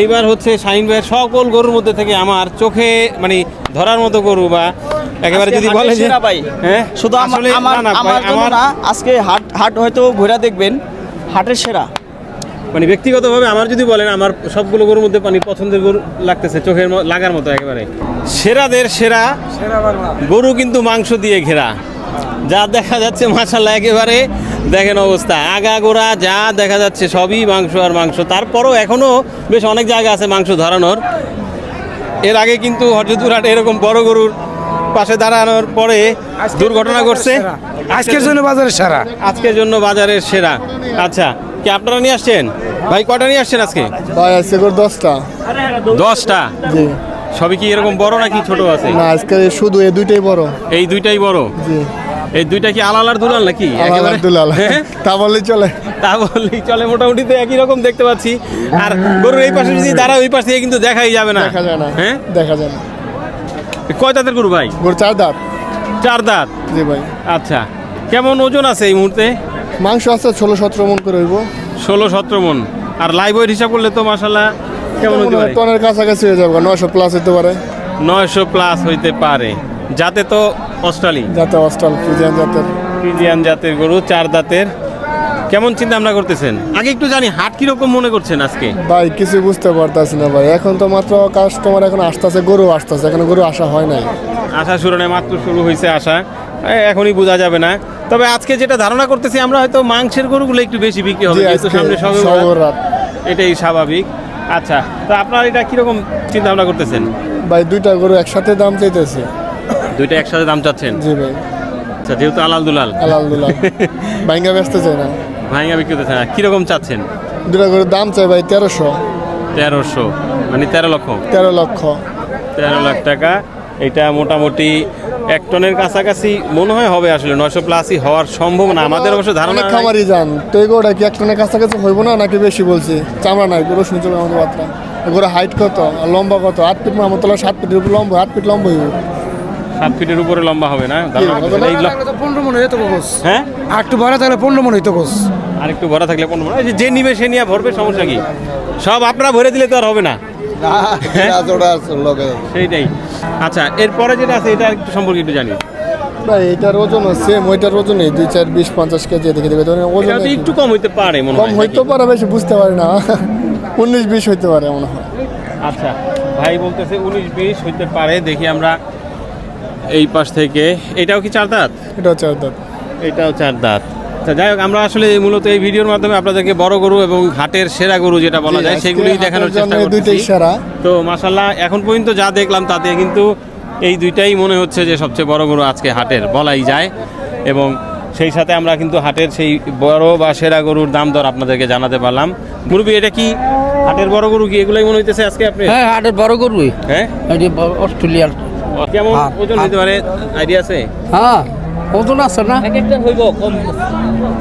এইবার হচ্ছে শাহিন ভাইয়ের সকল গরুর মধ্যে থেকে আমার চোখে মানে ধরার মতো গরু বা একেবারে যদি বলে যে ভাই। হ্যাঁ শুধু আমার আসলে আমার না, আজকে হাট হাট হয়তো ঘোরা দেখবেন হাটের সেরা। মানে ব্যক্তিগতভাবে আমার যদি বলেন আমার সবগুলো গরুর মধ্যে মানে পছন্দের গরু লাগতেছে চোখের লাগার মতো একেবারে। সেরাদের সেরা গরু কিন্তু মাংস দিয়ে ঘেরা। যা দেখা যাচ্ছে মাসাল্লাহ একেবারে দেখেন অবস্থা। আগা গোড়া যা দেখা যাচ্ছে সবই মাংস আর মাংস। তারপরও এখনও বেশ অনেক জায়গা আছে মাংস ধরানোর। এর আগে কিন্তু হরজতুরহাট এরকম বড় গরুর পাশে দাঁড়ানোর পরে দুর্ঘটনা ঘটছে। আজকের জন্য বাজারের সেরা। আজকের জন্য বাজারের সেরা। আচ্ছা কি আপনারা নিয়ে আসছেন? ভাই কটা নিয়ে আসছেন আজকে? ভাই আজকে দশটা। দশটা? জি। সবই কি এরকম বড় নাকি ছোট আছে? না আজকে শুধু এই দুইটাই বড়। এই দুইটাই বড়? জি। এই দুইটা কি আলালার দুলাল নাকি? একেবারে? আলহামদুলিল্লাহ হ্যাঁ? তা বললেই চলে। তা বললেই চলে। মোটামুটি তো একই রকম দেখতে পাচ্ছি। আর গরুর এই পাশে যদি দাঁড়াও ওই পাশে কিন্তু দেখাই যাবে না। দেখা যায় না। হ্যাঁ? দেখা যায় না। কয় দাঁতের গরু ভাই? গরু চার দাঁত। চার দাঁত? জি ভাই। আচ্ছা। কেমন ওজন আছে এই মুহূর্তে? মাংস আছে ষোলো সতেরো মন করে হইব। ষোলো সতেরো মন। আর লাইভ ওয়েট হিসাব করলে তো মাসাল্লাহ কেমন হতে পারে? টনের কাছাকাছি হয়ে যাবে নয়শো প্লাস হতে পারে। নয়শো প্লাস হইতে পারে। যাতে তো অস্ট্রালি যাতে অস্টাল ফ্রিজিয়ান জাতের। ফ্রিজিয়ান জাতের গরু চার দাঁতের। কেমন চিন্তা ভাবনা করতেছেন? আগে একটু জানি হাট কীরকম মনে করছেন আজকে? ভাই কিছু বুঝতে পারতাছি না ভাই। এখন তো মাত্র কাস্টমার এখন আসতেছে গরু আসতেছে। এখন গরু আসা হয় নাই। আশা শুরু নয় মাত্র শুরু হয়েছে আশা। এখনই বোঝা যাবে না। তবে আজকে যেটা ধারণা করতেছি আমরা হয়তো মাংসের গরুগুলো একটু বেশি বিক্রি হবে যেহেতু সামনে সবে বরাত। এটাই স্বাভাবিক। আচ্ছা তো আপনার এটা কীরকম চিন্তা ভাবনা করতেছেন? ভাই দুইটা গরু একসাথে দাম চাইতেছে। দুইটা একসাথে দাম চাচ্ছেন? জি ভাই। আচ্ছা যেহেতু আলাল দুলাল। আলাল দুলাল। ভাইঙ্গা ব্যস্ত চাই না। ভাইঙ্গা বিক্রি করতেছেন না। কীরকম চাচ্ছেন? দুটা করে দাম চাই ভাই তেরোশো। তেরোশো। মানে তেরো লক্ষ? তেরো লক্ষ। তেরো লাখ টাকা। এটা মোটামুটি এক টনের কাছাকাছি মনে হয় হবে আসলে। নয়শো প্লাসই হওয়ার সম্ভব না আমাদের অবশ্য ধারণা। খামারি যান। তো এই গরুটা কি এক টনের কাছাকাছি হইব না নাকি বেশি বলছি? চামড়া নাই গরু শুনছিল আমাদের বার্তা গরু হাইট কত? লম্বা কত? আট ফিট মামতলা সাত ফিটের উপর লম্বা আট ফিট লম্বা হইব। সাত ফিটের উপরে লম্বা হবে না? পনেরো মনে হইতো গোস হ্যাঁ? আর একটু বড় থাকলে পনেরো মনে হইতো গোস আর একটু ভরা থাকলে পনেরো এই যে- যে নিবে সে নিয়ে ভরবে সমস্যা কি? সব আপনারা ভরে দিলে তো আর হবে না। সেইটাই। আচ্ছা এরপরে যেটা আছে এটা একটু সম্পর্কে একটু জানি। ভাই এটার ওজন সেম ওইটার ওজনই দুই চার বিশ পঞ্চাশ কেজি দেখে দেবে ধরেন ওজন একটু কম হইতে পারে মনে কম হয়। হইতে নাকি? পারে বেশি বুঝতে পারি না। উনিশ বিশ হইতে পারে মনে হয়। আচ্ছা ভাই বলতেছে উনিশ বিশ হইতে পারে দেখি আমরা এই পাশ থেকে। এটাও কি চার দাঁত? এটাও চার দাঁত। এটাও চার দাঁত। আচ্ছা যাই হোক আমরা আসলে মূলত এই ভিডিওর মাধ্যমে আপনাদেরকে বড় গরু এবং হাটের সেরা গরু যেটা বলা যায় সেগুলোই দেখানোর চেষ্টা সেরা। তো মাসাল্লাহ এখন পর্যন্ত যা দেখলাম তাতে কিন্তু এই দুইটাই মনে হচ্ছে যে সবচেয়ে বড় গরু আজকে হাটের বলাই যায়। এবং সেই সাথে আমরা কিন্তু হাটের সেই বড় বা সেরা গরুর দাম দর আপনাদেরকে জানাতে পারলাম। মুরবি এটা কি হাটের বড় গরু কি? এগুলাই মনে হইতেছে আজকে আপনি হ্যাঁ হাটের বড় গরুই। হ্যাঁ? অস্ট্রেলিয়ার কেমন হ্যাঁ, ওজন হইতে পারে? আইডিয়া আছে? হ্যাঁ ওজন আছে না? এক একটা হইব কম।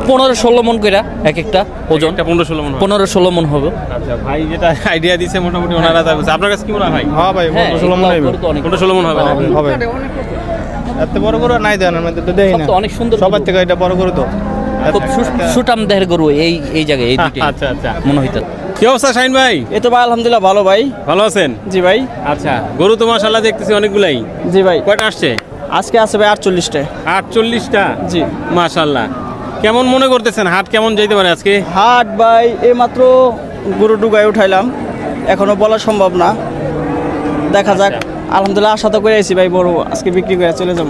পনেরো ষোলো মন কইরা এক একটা ওজন। পনেরো ষোলো মন পনেরো ষোলো মন হবে। আচ্ছা ভাই যেটা আইডিয়া দিছে মোটামুটি ওনারা তা আপনার কাছে কি মনে হয় হ্যাঁ ভাই হ্যাঁ, পনেরো ষোলো মন হবে না? হবে এত বড় গরু নাই দেন আমাদের তো দেই সব অনেক সুন্দর সবার থেকে এটা বড় গরু তো খুব সুটাম দেহের গরু এই এই জায়গায় এই দুইটাই আচ্ছা আচ্ছা। মনে হইতো কি অবস্থা শাইন ভাই? এই তো ভাই আলহামদুলিল্লাহ ভালো ভাই। ভালো আছেন? জি ভাই। আচ্ছা গরু তো মাসাল্লাহ দেখতেছি অনেকগুলাই। জি ভাই। কয়টা আসছে? আজকে আছে ভাই আটচল্লিশটা। আটচল্লিশটা? জি। মাশাল্লাহ কেমন মনে করতেছেন হাট কেমন যাইতে পারে আজকে? হাট ভাই এইমাত্র গরু ডুগায় উঠাইলাম। এখনও বলা সম্ভব না। দেখা যাক। আলহামদুলিল্লাহ আশা তো করে আছি ভাই বড় আজকে বিক্রি করে চলে যাব।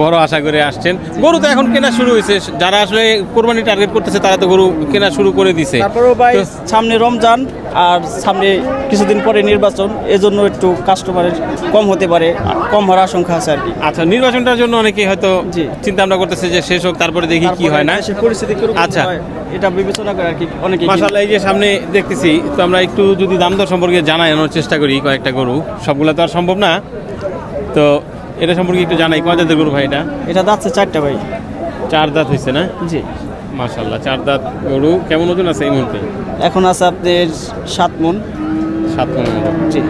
বড় আশা করে আসছেন। গরু তো এখন কেনা শুরু হয়েছে। যারা আসলে কোরবানি টার্গেট করতেছে তারা তো গরু কেনা শুরু করে দিছে। তারপরেও ভাই সামনে রমজান আর সামনে কিছুদিন পরে নির্বাচন এজন্য একটু কাস্টমারের কম হতে পারে কম হওয়ার আশঙ্কা আছে আর কি। আচ্ছা নির্বাচনটার জন্য অনেকে হয়তো। চিন্তা ভাবনা করতেছে যে শেষ হোক তারপরে দেখি কি হয় না। পরিস্থিতি আচ্ছা। এটা বিবেচনা করে আর কি অনেকে মাশাল্লাহ এই যে সামনে দেখতেছি তো আমরা একটু যদি দাম দর সম্পর্কে জানানোর চেষ্টা করি কয়েকটা গরু সবগুলো তো আর সম্ভব না। তো এটা সম্পর্কে একটু জানাই কয় দাঁতের গরু ভাই এটা? এটা যাচ্ছে চারটা ভাই। চার দাঁত হয়েছে না? জি। মাশাল্লাহ চার দাঁত গরু। কেমন ওজন আছে এই মুহূর্তে? এখন আছে আপনার সাত মন। সাত মতো। জি।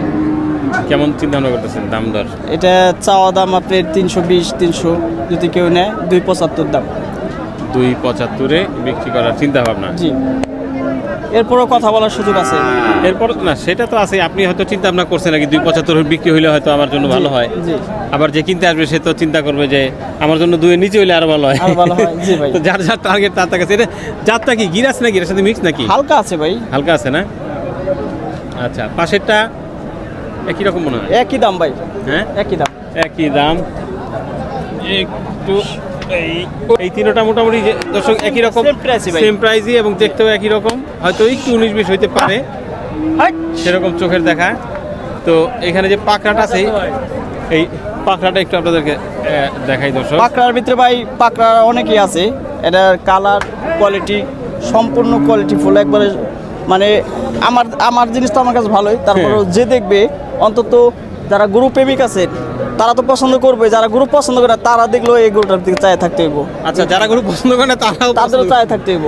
কেমন চিন্তা ভাবনা করতেছেন দাম দর? এটা চাওয়া দাম আপনার তিনশো বিশ তিনশো যদি কেউ নেয় দুই পঁচাত্তর দাম। দুই পঁচাত্তরে বিক্রি করার চিন্তা ভাবনা জি। এরপরও কথা বলার সুযোগ আছে। এরপর না সেটা তো আছে আপনি হয়তো চিন্তা ভাবনা করছেন নাকি দুই পঁচাত্তর বিক্রি হইলে হয়তো আমার জন্য ভালো হয়। আবার যে কিনতে আসবে সে তো চিন্তা করবে যে আমার জন্য দুয়ের নিচে হইলে আরও ভালো হয়। তো যার যার টার্গেট তার কাছে এটা জাতটা কি? গিরাস নাকি? এর সাথে মিক্স নাকি? হালকা আছে ভাই। হালকা আছে না? আচ্ছা পাশেরটা একই রকম মনে হয়? একই দাম ভাই। হ্যাঁ? একই দাম। একই দাম। একটু এই এই তিনটা মোটামুটি দর্শক একই রকম। সেম প্রাইসই এবং দেখতেও একই রকম। হয়তো একটু উনিশ বিশ হইতে পারে! সেরকম চোখের দেখা। তো এখানে যে পাকড়াটা আছে এই পাকড়াটা একটু আপনাদেরকে দেখাই দর্শক। পাকড়ার ভিতরে ভাই পাকড়া অনেকই আছে। এটার কালার কোয়ালিটি সম্পূর্ণ কোয়ালিটি ফুল একবারে মানে আমার আমার জিনিস তো আমার কাছে ভালোই। তারপরে। যে দেখবে অন্তত যারা গরু প্রেমিক আছে তারা তো পছন্দ করবে যারা গ্রুপ পছন্দ করে তারা দেখলেও এই গ্রুপটার দিকে চায় থাকতে হইব। আচ্ছা যারা গ্রুপ পছন্দ করে না তারাও তাদেরও চায় থাকতে হইব।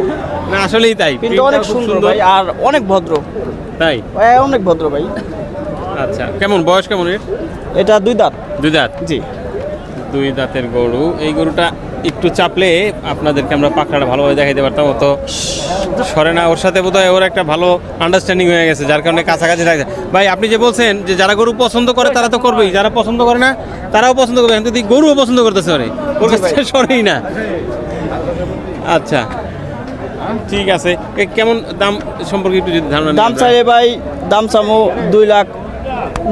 না আসলেই তাই। কিন্তু অনেক সুন্দর ভাই আর অনেক ভদ্র। তাই? অনেক ভদ্র ভাই। আচ্ছা কেমন বয়স কেমন এর? এটা দুই দাঁত। দুই দাঁত? জি। দুই দাঁতের গরু। এই গরুটা একটু চাপলে আপনাদেরকে আমরা পাখড়াটা ভালোভাবে দেখাইতে পারতাম অত সরে না। ওর সাথে বোধহয় ওর একটা ভালো আন্ডারস্ট্যান্ডিং হয়ে গেছে যার কারণে কাছাকাছি থাকে ভাই আপনি যে বলছেন যে যারা গরু পছন্দ করে তারা তো করবেই। যারা পছন্দ করে না তারাও পছন্দ করবে। কিন্তু গরুও পছন্দ করতেছে ওরে ওর। কাছে সরেই না। আচ্ছা। ঠিক আছে। কেমন দাম সম্পর্কে একটু যদি ধারণা দাম? চাইলে ভাই দাম চামো দুই লাখ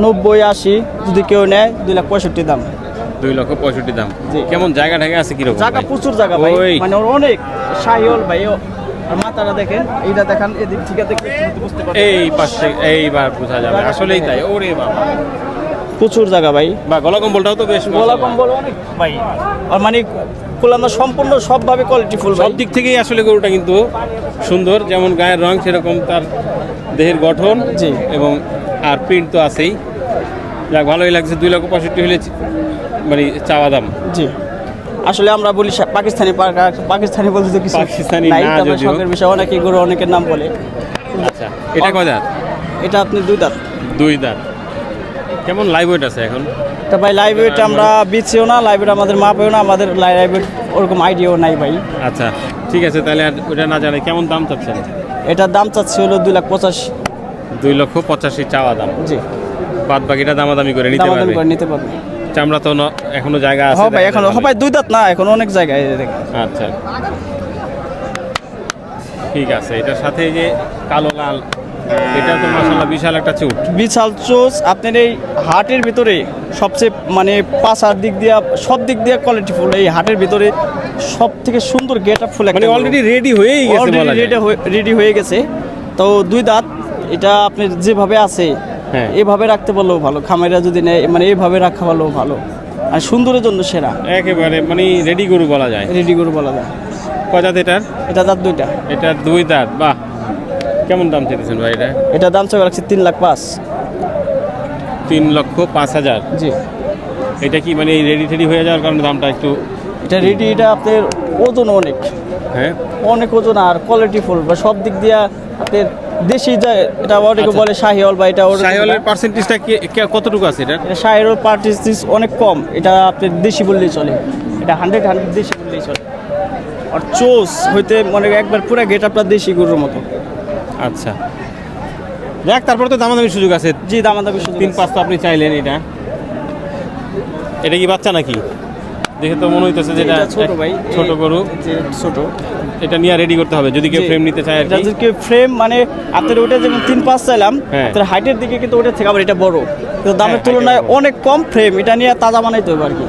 নব্বই আশি যদি কেউ নেয় দুই লাখ পঁয়ষট্টি দাম। দুই লক্ষ পঁয়ষট্টি দাম। কেমন জায়গা ঢাকা আছে কীরকম জায়গা প্রচুর জায়গা ভাই। মানে অনেক শাহিওল ভাই আর মাথাটা দেখেন এইটা দেখান এদিক থেকে দেখলে বুঝতে পারবেন। এই পাশে এইবার বোঝা যাবে। আসলেই তাই। ওরে বাবা। প্রচুর জায়গা ভাই। বা গলা কম্বলটাও তো বেশ গোলা কম্বল অনেক ভাই। আর মানে সম্পূর্ণ সবভাবে কোয়ালিটি ফুল সব দিক থেকেই আসলে গরুটা কিন্তু সুন্দর। যেমন গায়ের রং সেরকম তার দেহের গঠন। এবং আর প্রিন্ট তো আছেই। যাক ভালোই লাগছে। দুই লক্ষ পঁয়ষট্টি হলে মানে চাওয়া দাম। জি। আসলে আমরা বলি পাকিস্তানি পাকা- পাকিস্তানি বলতে তো কিছু পাকিস্তানি নাই না তবে। শখের বিষয় অনেকে গরু অনেকের নাম বলে। আচ্ছা এটা কয় দাঁত? এটা আপনি দুই দাঁত। দুই দাঁত। কেমন লাইভ ওয়েট আছে এখন? তা ভাই লাইভ ওয়েট আমরা বিচিও না লাইভ ওয়েট আমাদের মাপেও না আমাদের লাইভ ওয়েট ওরকম আইডিয়াও নাই ভাই। আচ্ছা ঠিক আছে তাহলে আর ওটা না জানে কেমন দাম চাচ্ছেন? এটার দাম চাচ্ছি হলো দুই লাখ পঁচাশি। দুই লক্ষ পঁচাশি চাওয়া দাম। জি। বাদ বাকিটা দামাদামি করে নিতে দামাদামি পারবে। করে নিতে পারবে। চামড়া তো এখনও জায়গা আছে হ্যাঁ ভাই এখন যাবে। দুই দাঁত না এখন অনেক জায়গায়। আচ্ছা ঠিক আছে এটার সাথে যে কালো লাল এটা তো মাসাল্লাহ বিশাল একটা চুট বিশাল চোজ আপনার এই হাটের ভিতরে সবচেয়ে মানে পাশার দিক দিয়া সব দিক দিয়ে কোয়ালিটি ফুল এই হাটের ভিতরে সব থেকে সুন্দর গেট আপ ফুল মানে অলরেডি রেডি হয়েই গেছে অলরেডি। রেডি হয়ে গেছে তো দুই দাঁত এটা আপনি যেভাবে আছে হ্যাঁ। এভাবে রাখতে পারলেও ভালো খামারিরা যদি নেয় মানে এভাবে রাখা পারলেও ভালো। আর সুন্দরের জন্য সেরা। একেবারে মানে রেডি গরু বলা যায়। রেডি করে বলা যায়। কয় দাঁত এটার? এটা দাঁত দুইটা। এটা দুই দাঁত বাহ। কেমন দাম চেয়েছেন ভাই এটা? এটা দাম চাওয়া রাখছে তিন লাখ পাঁচ। তিন লক্ষ পাঁচ হাজার। জি। এটা কি মানে রেডি টেডি হয়ে যাওয়ার কারণে দামটা একটু এটা রেডি এটা আপনার ওজন অনেক। হ্যাঁ। অনেক ওজন আর কোয়ালিটি ফুল বা সব দিক দিয়ে আপনার দেশি যায় এটা অনেকে আচ্ছা। বলে শাহিওল বা এটা সাহেবের না। পার্সেন্টেজটা কতটুকু আছে এটা? শাহিওল পার্টিস অনেক কম। এটা আপনি দেশি বললেই চলে। এটা হান্ড্রেড হান্ড্রেড দেশি বললেই চলে। আর চোস হইতে মনে একবার পুরো গেট আপনার দেশি গরুর মতো। আচ্ছা। দেখ তারপর তো দামাদামি সুযোগ আছে। জি দামাদামি সুযোগ তিন পাঁচ তো আপনি চাইলেন এটা। এটা কি বাচ্চা নাকি? দেখে তো মনে হইতেছে যে এটা ছোট ভাই ছোট গরু। যে ছোট। এটা নিয়ে রেডি করতে হবে যদি কেউ ফ্রেম নিতে চায় আর এটা যদি ফ্রেম মানে আপনার ওটা যেমন তিন পাঁচ চাইলাম হ্যাঁ। আপনার হাইটের দিকে কিন্তু ওটা থেকে আবার এটা বড়। তো দামের হ্যাঁ, তুলনায় অনেক কম ফ্রেম এটা নিয়ে তাজা বানাইতে হবে আর কি।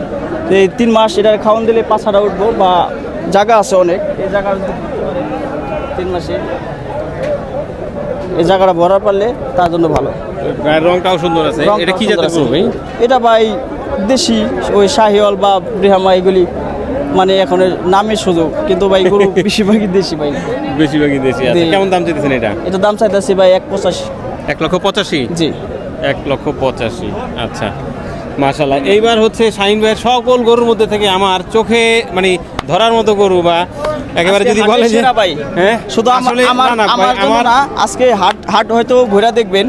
এই তিন মাস এটা খাওয়ান দিলে পাছাটা উঠবো বা জায়গা আছে অনেক। এই জায়গা তিন মাসে এই জায়গাটা ভরার পারলে তার জন্য ভালো। গায়ের রংটাও সুন্দর আছে। এটা কি জাতের গরু ভাই? এটা ভাই দেশি ওই শাহিওয়াল বা ব্রিহামা এগুলি মানে এখন নামের সুযোগ। কিন্তু ভাই গরু বেশিরভাগই দেশি ভাই। বেশিরভাগই দেশি। আছে কেমন দাম চেয়েছেন এটা? এটা দাম চাইতেছি ভাই এক পঁচাশি। এক লক্ষ পঁচাশি? জি। এক লক্ষ পঁচাশি। আচ্ছা মাশাল্লাহ এইবার হচ্ছে শাহিন ভাইয়ের সকল গরুর মধ্যে থেকে আমার চোখে মানে ধরার মতো গরু বা একেবারে যদি বলে যে ভাই। হ্যাঁ? শুধু আমার আমার জন্য আমার না আজকে হাট হাট হয়তো ঘোরা দেখবেন।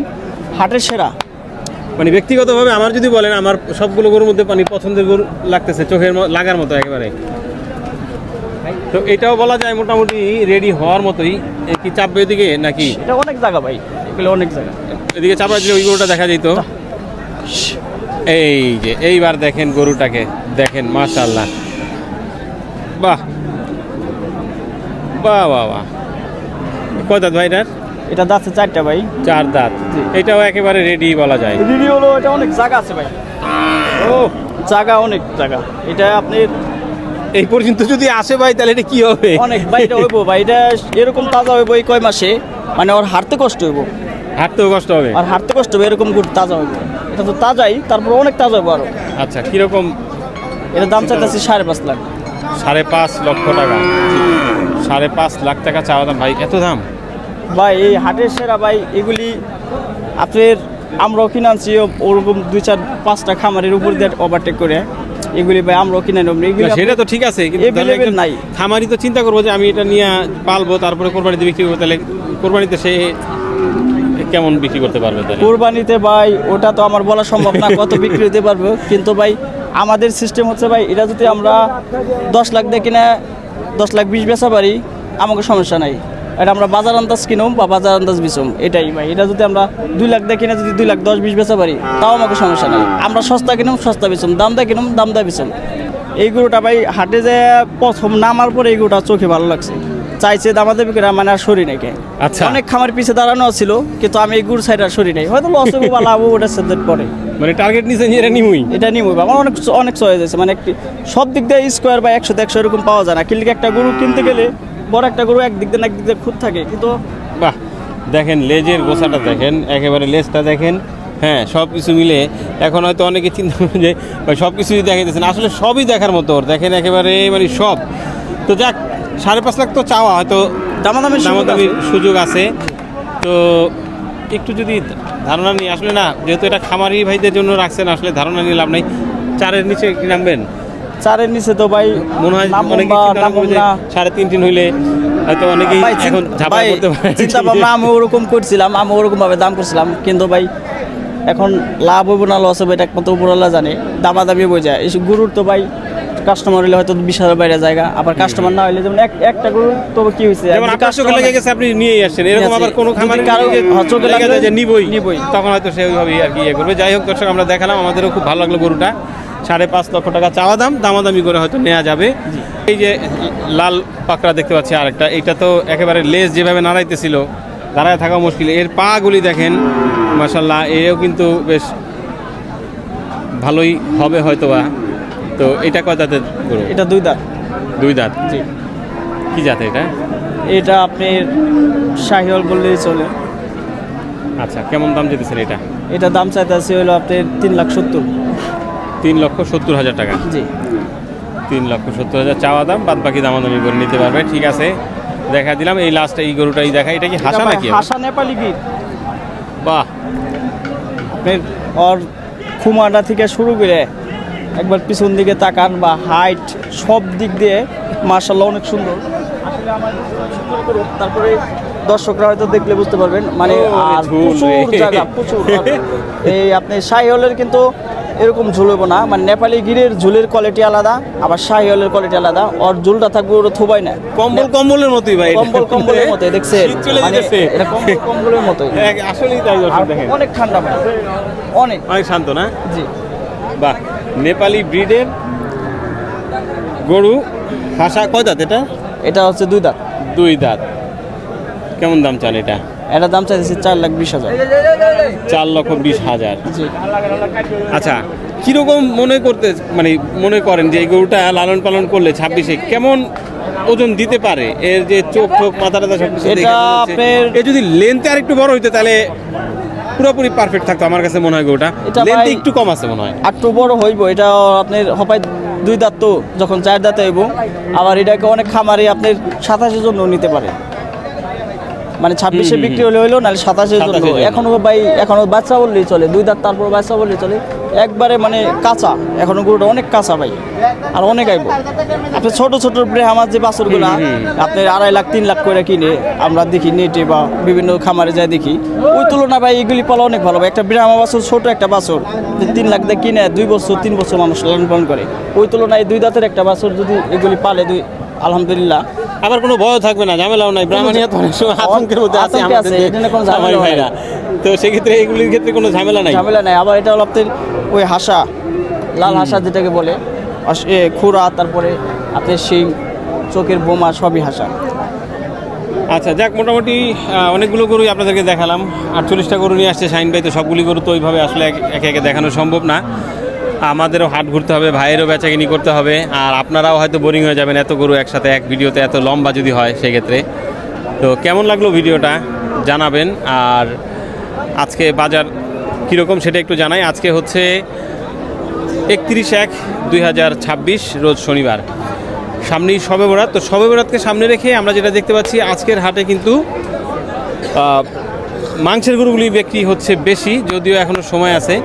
হাটের সেরা। মানে ব্যক্তিগতভাবে আমার যদি বলেন আমার সবগুলো গরুর মধ্যে পানি পছন্দের গরু লাগতেছে চোখের লাগার মতো একেবারে। তো এটাও বলা যায় মোটামুটি রেডি হওয়ার মতোই। কি চাপবে এদিকে নাকি? এটা অনেক জায়গা ভাই এগুলো অনেক জায়গা। এদিকে চাপা দিলে ওই গরুটা দেখা যেত এই যে এইবার দেখেন গরুটাকে। দেখেন মাশাল্লাহ বাহ। বাহ বাহ বাহ। কয় দাঁত এটা যাচ্ছে চারটা ভাই। চার দাঁত। এটাও একেবারে রেডি বলা যায়। রিডি হলো এটা অনেক জায়গা আছে ভাই। ও। জায়গা অনেক জায়গা। এটা আপনি এই পর্যন্ত যদি আসে ভাই তাহলে এটা কি হবে? অনেক ভাই এটা হইব ভাই এটা এরকম তাজা হইব এই কয় মাসে মানে ওর হাঁটতে কষ্ট হইব। হাঁটতেও কষ্ট হবে? আর হাঁটতে কষ্ট হবে এরকম গুড় তাজা হইব। এটা তো তাজাই তারপর অনেক তাজা হইব আরও। আচ্ছা কীরকম? এটা দাম চাইতেছি সাড়ে পাঁচ লাখ। সাড়ে পাঁচ লক্ষ টাকা। সাড়ে পাঁচ লাখ টাকা চাওয়া দাম। ভাই এত দাম? ভাই এই হাটের সেরা ভাই এগুলি আপনার আমরাও কিনে আনছি ওরকম দুই চার পাঁচটা খামারের উপর দিয়ে ওভারটেক করে। এগুলি ভাই আমরাও কিনে নেব। এগুলি সেটা তো ঠিক আছে কিন্তু নাই। খামারি তো চিন্তা করব যে আমি এটা নিয়ে পালবো তারপরে কোরবানিতে বিক্রি করব তাহলে কোরবানিতে সে কেমন বিক্রি করতে পারবে কোরবানিতে ভাই ওটা তো আমার বলা সম্ভব না কত বিক্রি হতে পারবে। কিন্তু ভাই আমাদের সিস্টেম হচ্ছে ভাই এটা যদি আমরা দশ লাখ দিয়ে কিনে দশ লাখ বিশ বেচা পারি আমাকে সমস্যা নাই। এটা আমরা বাজার আন্দাজ কিনুম বা বাজার আন্দাজ বিচুম। এটাই ভাই। এটা যদি আমরা দুই লাখ দিয়ে কিনে যদি দুই লাখ দশ বিশ বেচা পারি তাও আমাকে সমস্যা নেই। আমরা সস্তা কিনুম সস্তা বিচুম। দাম দিয়ে কিনুম দাম দিয়ে বিচুম। এই গরুটা ভাই হাটে যে প্রথম নামার পরে এই গরুটা চোখে ভালো লাগছে। চাইছে দামাদামি করে মানে আর সরি নাকি আচ্ছা। অনেক খামার পিছে দাঁড়ানো ছিল কিন্তু আমি এই গুড় সাইড আর সরি নাই। হয়তো লস হইব বা লাভ হব ওটা সাবজেক্ট পরে। মানে টার্গেট নিচে এটা নিমুই? এটা হইব আমার অনেক অনেক চয়েস আছে। মানে একটি সব দিক দিয়ে স্কোয়ার বা একশো একশো এরকম পাওয়া যায় না। কিন্তু একটা গরু কিনতে গেলে বড় একটা গরু এক দিক দিয়ে না এক দিক দিয়ে খুঁত থাকে কিন্তু বাহ দেখেন লেজের গোছাটা দেখেন একেবারে লেজটা দেখেন হ্যাঁ সব কিছু মিলে। এখন হয়তো অনেকে চিন্তা করে যে সব কিছুই দেখাইতেছেন আসলে সবই দেখার মতো ওর। দেখেন একেবারে মানে সব। তো যাক সাড়ে পাঁচ লাখ তো চাওয়া হয়তো দামাদামির দামাদামির। সুযোগ আছে। তো একটু যদি ধারণা নিই আসলে না যেহেতু এটা খামারি ভাইদের জন্য রাখছেন আসলে ধারণা নিয়ে লাভ নাই। চারের নিচে কি নামবেন? চারের নিচে তো ভাই মনে হয় অনেকে। সাড়ে তিন তিন হইলে হয়তো অনেকেই এখন ঝাপাই করতে পারে। চিন্তা ভাবনা আমি ওরকম করছিলাম আমি ওরকম ভাবে দাম করছিলাম কিন্তু ভাই এখন লাভ হইব না লস হবে এটা একমাত্র উপরওয়ালা জানে দাবা দাবি বই যায়। এই গরুর তো ভাই কাস্টমার হলে হয়তো বিশ হাজার বাইরে জায়গা আবার কাস্টমার না হলে যেমন একটা গরু তবে কি হয়েছে যেমন আপনার চোখে লেগে গেছে আপনি নিয়েই আসছেন এরকম আবার কোনো খামারে কারও চোখে লেগে যে নিবই। নিবই। তখন হয়তো সে ওইভাবেই আর কি ইয়ে করবে। যাই হোক দর্শক আমরা দেখালাম আমাদেরও খুব ভালো লাগল গরুটা। সাড়ে পাঁচ লক্ষ টাকা চাওয়া দাম দামাদামি করে হয়তো নেওয়া যাবে। এই যে লাল পাকড়া দেখতে পাচ্ছি আরেকটা এটা তো একেবারে লেজ যেভাবে নাড়াইতেছিল দাঁড়ায় থাকা মুশকিল। এর পাগুলি দেখেন মাসাল্লাহ এও কিন্তু বেশ ভালোই হবে হয়তো বা তো এটা কয় দাঁতের গরু? এটা দুই দাঁত। দুই দাঁত? জি। কি জাত এটা? এটা আপনি শাহিওয়াল বললেই চলে। আচ্ছা কেমন দাম যেতেছেন এটা? এটা দাম চাইতেছে হলো আপনার তিন লাখ সত্তর। তিন লক্ষ সত্তর হাজার টাকা। জি। তিন লক্ষ সত্তর হাজার চাওয়া দাম বাদ বাকি দামাদামি করে নিতে পারবে ঠিক আছে। দেখা দিলাম এই লাস্টে এই গরুটাই দেখা এটা কি হাসা নাকি? হাসা নেপালি গির বাহ। ওর খুমাটা থেকে শুরু করে একবার পিছন দিকে তাকান বা হাইট সব দিক দিয়ে মার্শাল্লাহ অনেক সুন্দর। আসলে আমার তারপরে দর্শকরা হয়তো দেখলে বুঝতে পারবেন। মানে আর প্রচুর জায়গা প্রচুর। এই আপনি শাহিওয়ালের কিন্তু এরকম ঝুলবো না। মানে নেপালি গিরের ঝুলের কোয়ালিটি আলাদা আবার শাহিওয়ালের কোয়ালিটি আলাদা। ওর ঝুলটা থাকবে ওটা থোবাই না। কম্বল কম্বলের মতোই ভাই। কম্বল কম্বলের মতো দেখছেন? মানে এটা কম্বল কম্বলের মতোই। আসলেই তাই দেখেন। অনেক ঠান্ডা ভাই অনেক। অনেক শান্ত না? জি। বাহ নেপালি ব্রিডের গরু হাসা কয় দাঁত এটা? এটা হচ্ছে দুই দাঁত। দুই দাঁত। কেমন দাম চান এটা? এটা দাম চাইতেছি চার লাখ বিশ হাজার। চার লক্ষ বিশ হাজার। আচ্ছা কীরকম মনে করতে মানে মনে করেন যে এই গরুটা লালন পালন করলে ছাব্বিশে কেমন ওজন দিতে পারে? এর যে চোখ ঠোক মাথা টাথা সব কিছু এটা আপনার- এ যদি লেন্থে আর একটু বড় হইতে তাহলে পুরোপুরি পারফেক্ট থাকতো আমার কাছে মনে হয় গরুটা। লেন্থে একটু কম আছে মনে হয়। একটু বড় হইব এটা আপনার হপাই দুই দাঁত তো যখন চার দাঁত হইব আবার এটাকে অনেক খামারে আপনার সাতাশের জন্য নিতে পারে। মানে ছাব্বিশে বিক্রি হলে হইল নাহলে সাতাশের জন্য। 27 জন্য। এখনও ভাই এখনও বাচ্চা বললেই চলে দুই দাঁত তারপর বাচ্চা বললেই চলে। একবারে মানে কাঁচা এখনও গরুটা অনেক কাঁচা ভাই আর অনেক আইব। আপনি ছোট ছোট ব্রেহামার যে বাছরগুলা আপনি আড়াই লাখ তিন লাখ করে কিনে আমরা দেখি নেটে বা বিভিন্ন খামারে যাই দেখি। ওই তুলনা ভাই এগুলি পালা অনেক ভালো ভাই। একটা ব্রাহ্মা বাছর ছোট একটা বাছর তিন লাখ দিয়ে কিনে দুই বছর তিন বছর মানুষ লালন পালন করে। ওই তুলনায় দুই দাঁতের একটা বাছর যদি এগুলি পালে দুই আলহামদুলিল্লাহ। আবার কোনো ভয় থাকবে না ঝামেলাও নাই ব্রাহ্মণিয়া তো অনেক সময় আতঙ্কের মধ্যে আছে আমাদের এটা কোনো ঝামেলা হয় ভাইরা। তো সেক্ষেত্রে এগুলির ক্ষেত্রে কোনো ঝামেলা নাই? ঝামেলা নাই। আবার এটা হলো আপনার ওই হাসা লাল হাসা যেটাকে বলে খুরা তারপরে আপনার শিং চোখের বোমা সবই হাসা। আচ্ছা যাক মোটামুটি অনেকগুলো গরুই আপনাদেরকে দেখালাম। আটচল্লিশটা গরু নিয়ে আসছে শাইন ভাই তো সবগুলি গরু তো ওইভাবে আসলে একে একে দেখানো সম্ভব না। আমাদেরও হাট ঘুরতে হবে, ভাইয়েরও বেচাকিনি করতে হবে, আর আপনারাও হয়তো বোরিং হয়ে যাবেন এত গরু একসাথে, এক ভিডিওতে এত লম্বা যদি হয় সেক্ষেত্রে। তো কেমন লাগল ভিডিওটা? জানাবেন, আর আজকে বাজার কীরকম সেটা একটু জানাই। আজকে হচ্ছে একত্রিশ এক দুই রোজ শনিবার। সামনেই শবে বরাত, তো শবে বরাতকে সামনে রেখে আমরা যেটা দেখতে পাচ্ছি, আজকের হাটে কিন্তু মাংসের গরুগুলি বিক্রি হচ্ছে বেশি, যদিও এখনও সময় আছে।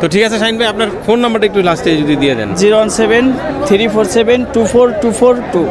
তো ঠিক আছে সাইন ভাই, আপনার ফোন নাম্বারটা একটু লাস্টে যদি দিয়ে দেন। Zero one seven three four seven two four two four two.